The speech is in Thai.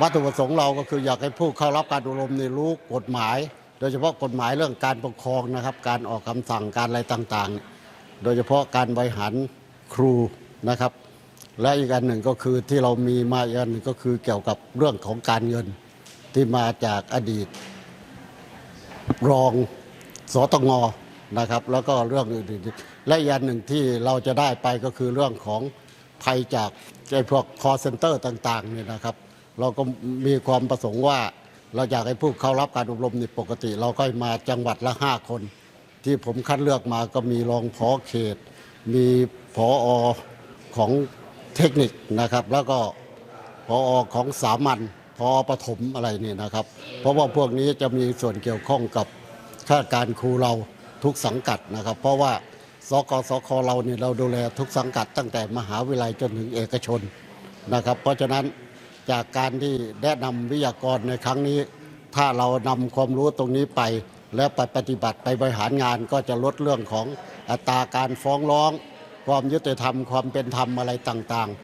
วัตถุประสงค์เราก็คืออยากให้ผู้เข้ารับการอบรมในรู้กฎหมาย โดยเฉพาะกฎหมายเรื่องการปกครองนะครับ การออกคำสั่งการอะไรต่างๆ โดยเฉพาะการบริหารครูนะครับ และอีกอันหนึ่งก็คือที่เรามีมาอีกอันหนึ่งก็คือเกี่ยวกับเรื่องของการเงินที่มาจากอดีต รองสตงนะครับ แล้วก็เรื่องอื่นๆและอีกอันหนึ่งที่เราจะได้ไปก็คือเรื่องของภัยจากไอ้พวกคอเซ็นเตอร์ต่างๆเนี่ยนะครับ เราก็มีความประสงค์ว่า เราอยากให้ผู้เข้ารับการอบรมในปกติ เราก็มาจังหวัดละ 5 คน ที่ผมคัดเลือกมาก็มีรองพอเขต มีพออของเทคนิคนะครับ แล้วก็พอของสามัญพอประถมอะไรนี่นะครับ เพราะว่าพวกนี้จะมีส่วนเกี่ยวข้องกับข้าราชการครูเราทุกสังกัดนะครับ เพราะว่าสกสคเราเนี่ยเราดูแลทุกสังกัดตั้งแต่มหาวิทยาลัยจนถึงเอกชนนะครับ เพราะฉะนั้น จากการที่แนะนำวิทยากรในครั้งนี้ ถ้าเรานำความรู้ตรงนี้ไป แล้วไปปฏิบัติไปบริหารงานก็จะลดเรื่องของอัตราการฟ้องร้อง ความยุติธรรมความเป็นธรรมอะไรต่าง